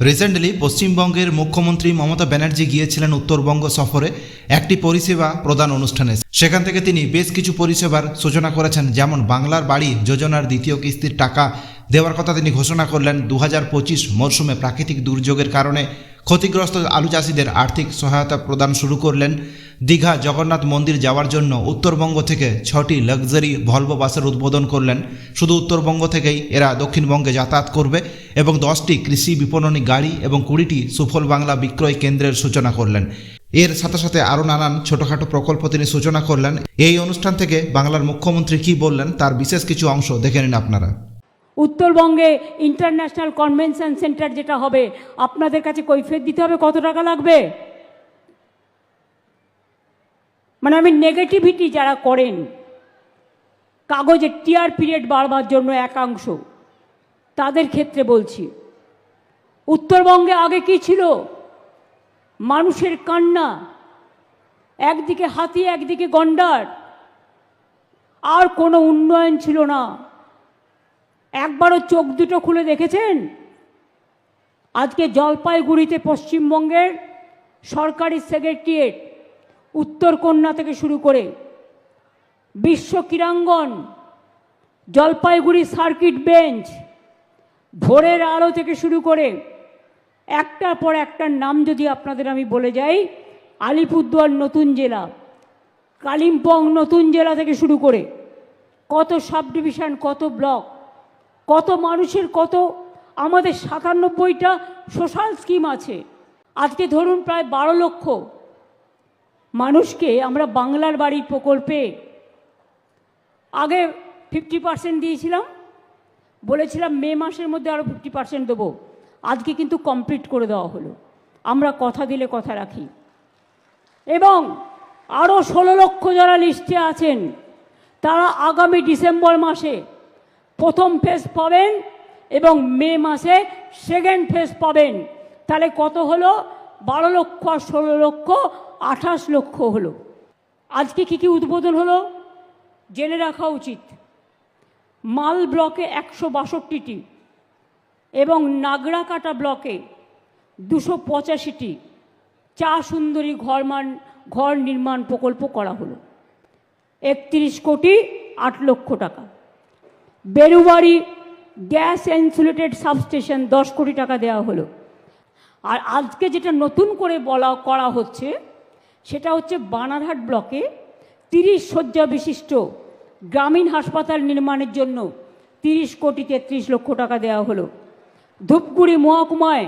Recently পশ্চিমবঙ্গের মুখ্যমন্ত্রী মমতা ব্যানার্জি গিয়েছিলেন উত্তরবঙ্গ সফরে। একটি পরিষেবা প্রদান অনুষ্ঠানে। সেখান থেকে তিনি বেশ কিছু পরিষেবার সূচনা করেছেন, যেমন বাংলার বাড়ি, যোজনার দ্বিতীয় কিস্তির টাকা দেওয়ার কথা তিনি ঘোষণা করলেন। দু হাজার পঁচিশ মরশুমে প্রাকৃতিক দুর্যোগের কারণে ক্ষতিগ্রস্ত আলু চাষিদের আর্থিক সহায়তা প্রদান শুরু করলেন দীঘা জগন্নাথ মন্দির যাওয়ার জন্য উত্তরবঙ্গ থেকে ছটি লাক্সারি ভলভো বাসের উদ্বোধন করলেন। শুধু উত্তরবঙ্গ থেকেই এরা দক্ষিণবঙ্গে যাতায়াত করবে এবং দশটি কৃষি বিপণনী গাড়ি এবং কুড়িটি সুফল বাংলা বিক্রয় কেন্দ্রের সূচনা করলেন। এর সাথে সাথে আরও নানান ছোটোখাটো প্রকল্প তিনি সূচনা করলেন। এই অনুষ্ঠান থেকে বাংলার মুখ্যমন্ত্রী কী বললেন তার বিশেষ কিছু অংশ দেখে নিন আপনারা। উত্তরবঙ্গে ইন্টারন্যাশনাল কনভেনশন সেন্টার যেটা হবে, আপনাদের কাছে কৈফিয়ত দিতে হবে কত টাকা লাগবে? মানে আমি নেগেটিভিটি যারা করেন, কাগজে টিয়ার পিরিয়ড বাড়বার জন্য একাংশ, তাদের ক্ষেত্রে বলছি, উত্তরবঙ্গে আগে কি ছিল? মানুষের কান্না, একদিকে হাতি, একদিকে গন্ডার, আর কোনো উন্নয়ন ছিল না। একবারও চোখ দুটো খুলে দেখেছেন? আজকে জলপাইগুড়িতে পশ্চিমবঙ্গের সরকারি সেক্রেটারিয়েট উত্তরকন্যা থেকে শুরু করে বিশ্ব ক্রীড়াঙ্গন, জলপাইগুড়ি সার্কিট বেঞ্চ, ভোরের আলো থেকে শুরু করে একটার পর একটার নাম যদি আপনাদের আমি বলে যাই, আলিপুরদুয়ার নতুন জেলা, কালিম্পং নতুন জেলা থেকে শুরু করে কত সাব ডিভিশন কত ব্লক কত মানুষের কত, আমাদের সাতানব্বইটা সোশ্যাল স্কিম আছে। আজকে ধরুন প্রায় বারো লক্ষ মানুষকে আমরা বাংলার বাড়ির প্রকল্পে আগে ফিফটি পার্সেন্ট দিয়েছিলাম, বলেছিলাম মে মাসের মধ্যে আরও ফিফটি পার্সেন্ট দেবো। আজকে কিন্তু কমপ্লিট করে দেওয়া হলো। আমরা কথা দিলে কথা রাখি। এবং আরও ষোলো লক্ষ যারা লিস্টে আছেন, তারা আগামী ডিসেম্বর মাসে প্রথম ফেজ পাবেন এবং মে মাসে সেকেন্ড ফেজ পাবেন। তাহলে কত হলো? বারো লক্ষ আর ষোলো লক্ষ, আঠাশ লক্ষ হলো। আজকে কী কী উদ্বোধন হলো? জেনে রাখা উচিত। মাল ব্লকে একশো বাষট্টিটি এবং নাগরাকাটা ব্লকে দুশো পঁচাশিটি চা সুন্দরী ঘরমান ঘর নির্মাণ প্রকল্প করা হলো। একত্রিশ কোটি আট লক্ষ টাকা। বেরুবাড়ি গ্যাস ইনসুলেটেড সাবস্টেশন দশ কোটি টাকা দেওয়া হলো। আর আজকে যেটা নতুন করে বলা, করা হচ্ছে, সেটা হচ্ছে বানারহাট ব্লকে তিরিশ শয্যা বিশিষ্ট গ্রামীণ হাসপাতাল নির্মাণের জন্য তিরিশ কোটি তেত্রিশ লক্ষ টাকা দেওয়া হলো। ধূপগুড়ি মহকুমায়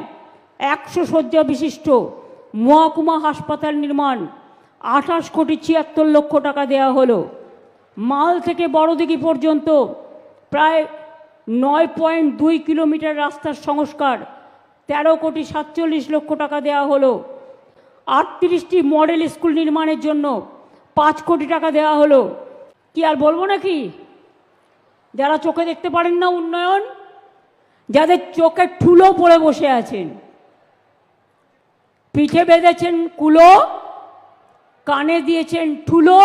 একশো শয্যা বিশিষ্ট মহকুমা হাসপাতাল নির্মাণ আঠাশ কোটি ছিয়াত্তর লক্ষ টাকা দেওয়া হলো। মাল থেকে বড়দিঘি পর্যন্ত প্রায় নয় পয়েন্ট দুই কিলোমিটার রাস্তার সংস্কার। তেরো কোটি সাতচল্লিশ লক্ষ টাকা দেওয়া হলো। আটত্রিশটি মডেল স্কুল নির্মাণের জন্য পাঁচ কোটি টাকা দেওয়া হলো। কি আর বলব নাকি? যারা চোখে দেখতে পারেন না উন্নয়ন, যাদের চোখে ঠুলো পড়ে বসে আছেন, পিঠে বেঁধেছেন কুলো, কানে দিয়েছেন ঠুলো,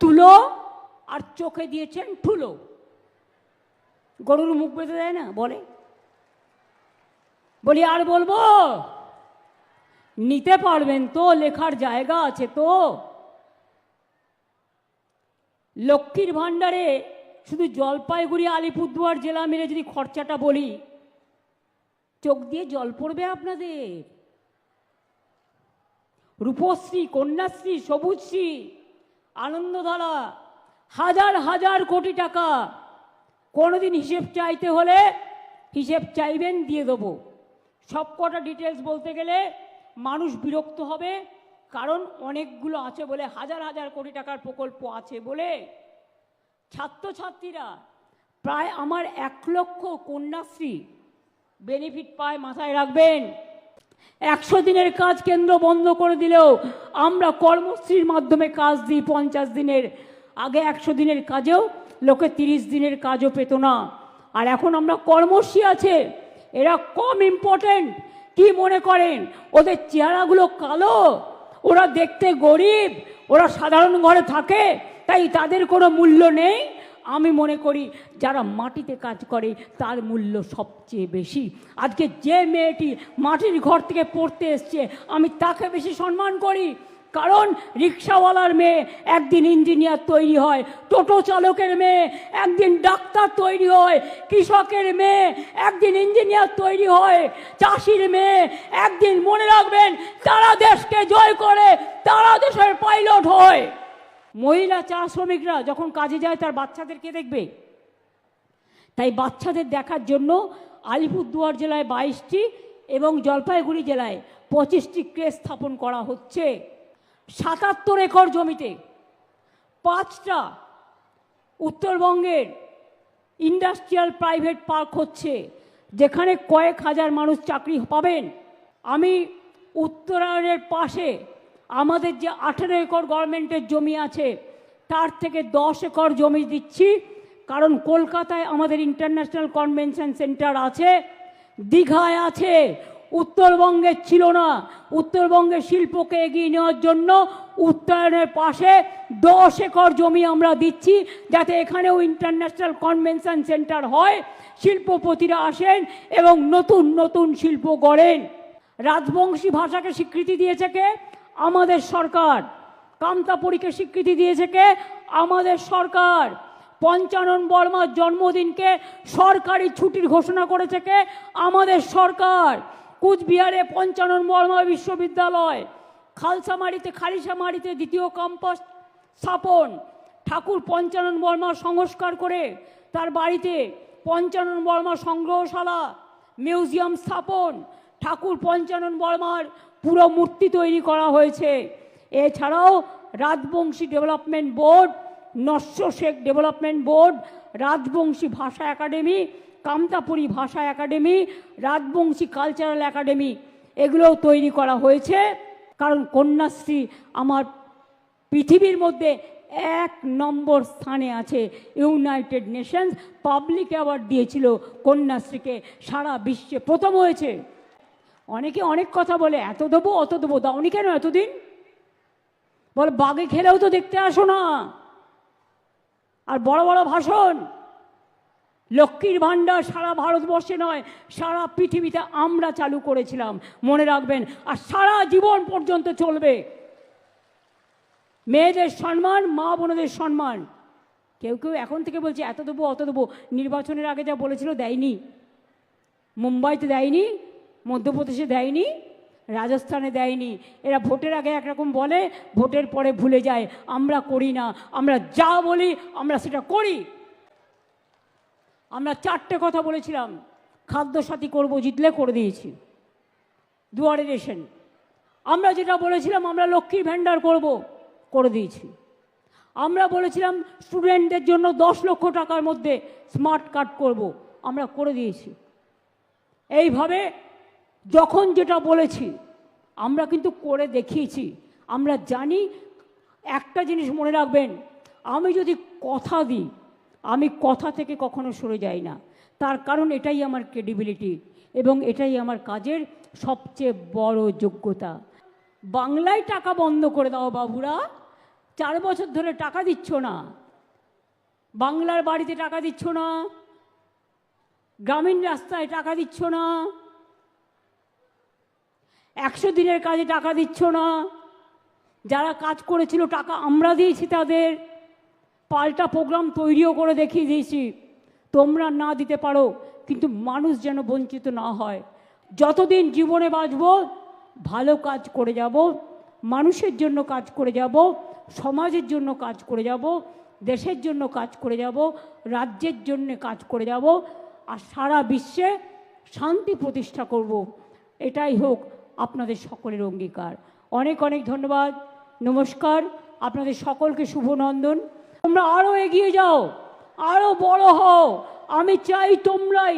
তুলো আর চোখে দিয়েছেন ঠুলো। গরুর মুখ বেঁধে দেয় না? বলে। বলি, আর বলব? নিতে পারবেন তো, লেখার জায়গা আছে তো। লক্ষ্মীর ভাণ্ডারে শুধু জলপাইগুড়ি, আলিপুরদুয়ার জেলা মিলে যদি খরচাটা বলি, চোখ দিয়ে জল পড়বে আপনাদের। রূপশ্রী, কন্যাশ্রী, সবুজশ্রী, আনন্দধারা হাজার হাজার কোটি টাকা। কোনোদিন হিসেব চাইতে হলে হিসেব চাইবেন, দিয়ে দেবো। সব কটা ডিটেলস বলতে গেলে মানুষ বিরক্ত হবে, কারণ অনেকগুলো আছে বলে হাজার হাজার কোটি টাকার প্রকল্প আছে বলে। ছাত্রছাত্রীরা প্রায় আমার এক লক্ষ কন্যাশ্রী বেনিফিট পায় মাথায় রাখবেন। একশো দিনের কাজ কেন্দ্র বন্ধ করে দিলেও আমরা কর্মশ্রীর মাধ্যমে কাজ দিই পঞ্চাশ দিনের। আগে একশো দিনের কাজেও লোকে তিরিশ দিনের কাজও পেত না। আর এখন আমরা কর্মশ্রী আছে, এরা কম ইম্পর্টেন্ট কি মনে করেন? ওদের চেহারাগুলো কালো, ওরা দেখতে গরিব, ওরা সাধারণ ঘরে থাকে, তাই তাদের কোনো মূল্য নেই। আমি মনে করি যারা মাটিতে কাজ করে, তার মূল্য সবচেয়ে বেশি। আজকে যে মেয়েটি মাটির ঘর থেকে পড়তে এসছে, আমি তাকে বেশি সম্মান করি। কারণ রিক্সাওয়ালার মেয়ে একদিন ইঞ্জিনিয়ার তৈরি হয়, টোটো চালকের মেয়ে একদিন ডাক্তার তৈরি হয়, কৃষকের মেয়ে একদিন ইঞ্জিনিয়ার তৈরি হয়, চাষির মেয়ে একদিন মনে রাখবেন তারা দেশকে জয় করে, তারা দেশের পাইলট হয়। মহিলা চা শ্রমিকরা যখন কাজে যায় তার বাচ্চাদেরকে দেখবে? তাই বাচ্চাদের দেখার জন্য আলিপুরদুয়ার জেলায় বাইশটি এবং জলপাইগুড়ি জেলায় পঁচিশটি ক্রেস স্থাপন করা হচ্ছে। সাতাত্তর একর জমিতে পাঁচটা উত্তরবঙ্গের ইন্ডাস্ট্রিয়াল প্রাইভেট পার্ক হচ্ছে, যেখানে কয়েক হাজার মানুষ চাকরি পাবেন। আমি উত্তরায়ণের পাশে আমাদের যে আঠেরো একর গভর্নমেন্টের জমি আছে, তার থেকে দশ একর জমি দিচ্ছি। কারণ কলকাতায় আমাদের ইন্টারন্যাশনাল কনভেনশন সেন্টার আছে, দীঘায় আছে উত্তরবঙ্গে ছিল না। উত্তরবঙ্গের শিল্পকে এগিয়ে নেওয়ার জন্য উত্তরায়ণের পাশে দশ একর জমি আমরা দিচ্ছি যাতে এখানেও ইন্টারন্যাশনাল কনভেনশন সেন্টার হয়। শিল্পপতিরা আসেন এবং নতুন নতুন শিল্প গড়েন। রাজবংশী ভাষাকে স্বীকৃতি দিয়েছে কে? আমাদের সরকার। কামতাপুরীকে স্বীকৃতি দিয়েছে কে? আমাদের সরকার। পঞ্চানন বর্মার জন্মদিনকে সরকারি ছুটির ঘোষণা করেছে কে? আমাদের সরকার। কুচবিহারে পঞ্চানন বর্মা বিশ্ববিদ্যালয়, খালসামারিতে খালিসামারিতে দ্বিতীয় ক্যাম্পাস স্থাপন। ঠাকুর পঞ্চানন বর্মা সংস্কার করে তার বাড়িতে পঞ্চানন বর্মা সংগ্রহশালা, মিউজিয়াম স্থাপন। ঠাকুর পঞ্চানন বর্মার পুরো মূর্তি তৈরি করা হয়েছে। এছাড়াও Rajbanshi development board, Nasya Sheikh development board, Rajbanshi ভাষা একাডেমি কামতাপুরী ভাষা একাডেমি, রাজবংশী কালচারাল একাডেমি, এগুলোও তৈরি করা হয়েছে। কারণ কন্যাশ্রী আমার পৃথিবীর মধ্যে এক নম্বর স্থানে আছে। ইউনাইটেড নেশনস পাবলিক অ্যাওয়ার্ড দিয়েছিল কন্যাশ্রীকে। সারা বিশ্বে প্রথম হয়েছে। অনেকে অনেক কথা বলে, এত দেবো, অত দেবো, দাওনি কেন এতদিন? বলে বাগে খেলেও তো দেখতে আসো না। আর বড় বড় ভাষণ লক্ষ্মীর ভাণ্ডার সারা ভারতবর্ষে নয়, সারা পৃথিবীতে আমরা চালু করেছিলাম। মনে রাখবেন, আর সারা জীবন পর্যন্ত চলবে। মেয়েদের সম্মান, মা বোনদের সম্মান। কেউ কেউ এখন থেকে বলছে, এত দেবো, অত দেবো। নির্বাচনের আগে যা বলেছিল, দেয়নি। মুম্বাইতে দেয়নি, মধ্যপ্রদেশে দেয়নি, রাজস্থানে দেয়নি। এরা ভোটের আগে একরকম বলে, ভোটের পরে ভুলে যায়, আমরা করি না, আমরা যা বলি, আমরা সেটা করি। আমরা চারটে কথা বলেছিলাম। খাদ্যসাথী করব, জিতলে করে দিয়েছি। দুয়ারে রেশন আমরা যেটা বলেছিলাম, আমরা লক্ষ্মীর ভাণ্ডার করব, করে দিয়েছি। আমরা বলেছিলাম স্টুডেন্টদের জন্য দশ লক্ষ টাকার মধ্যে স্মার্ট কার্ড করব, আমরা করে দিয়েছি। এইভাবে যখন যেটা বলেছি, আমরা কিন্তু করে দেখিয়েছি। আমরা জানি, একটা জিনিস মনে রাখবেন, আমি যদি কথা দিই আমি কথা থেকে কখনো সরে যাই না। তার কারণ এটাই আমার ক্রেডিবিলিটি এবং এটাই আমার কাজের সবচেয়ে বড় যোগ্যতা। বাংলায় টাকা বন্ধ করে দাও বাবুরা। চার বছর ধরে টাকা দিচ্ছ না। বাংলার বাড়িতে টাকা দিচ্ছ না। গ্রামীণ রাস্তায় টাকা দিচ্ছ না। একশো দিনের কাজে টাকা দিচ্ছ না। যারা কাজ করেছিল, টাকা আমরা দিয়েছি তাদের। পাল্টা প্রোগ্রাম তৈরিও করে দেখিয়ে দিয়েছি। তোমরা না দিতে পারো, কিন্তু মানুষ যেন বঞ্চিত না হয়। যতদিন জীবনে বাঁচব, ভালো কাজ করে যাব, মানুষের জন্য কাজ করে যাব, সমাজের জন্য কাজ করে যাব, দেশের জন্য কাজ করে যাব, রাজ্যের জন্য কাজ করে যাব, আর সারা বিশ্বে শান্তি প্রতিষ্ঠা করব। এটাই হোক আপনাদের সকলের অঙ্গীকার। অনেক অনেক ধন্যবাদ। নমস্কার। আপনাদের সকলকে শুভ নন্দন তোমরা আরও এগিয়ে যাও আরও বড় হও। আমি চাই তোমরাই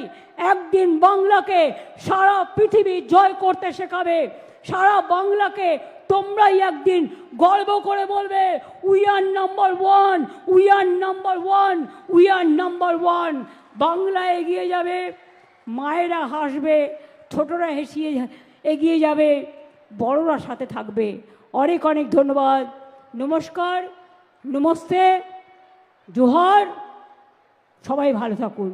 একদিন বাংলাকে সারা পৃথিবী জয় করতে শেখাবে। সারা বাংলাকে তোমরাই একদিন গর্ব করে বলবে we are number one we are number one we are number one Bangla এগিয়ে যাবে, মায়েরা হাসবে, ছোটরা হেসিয়ে এগিয়ে যাবে, বড়রা সাথে থাকবে। অনেক অনেক ধন্যবাদ। নমস্কার, নমস্তে। জোহর সবাই ভালো থাকুন।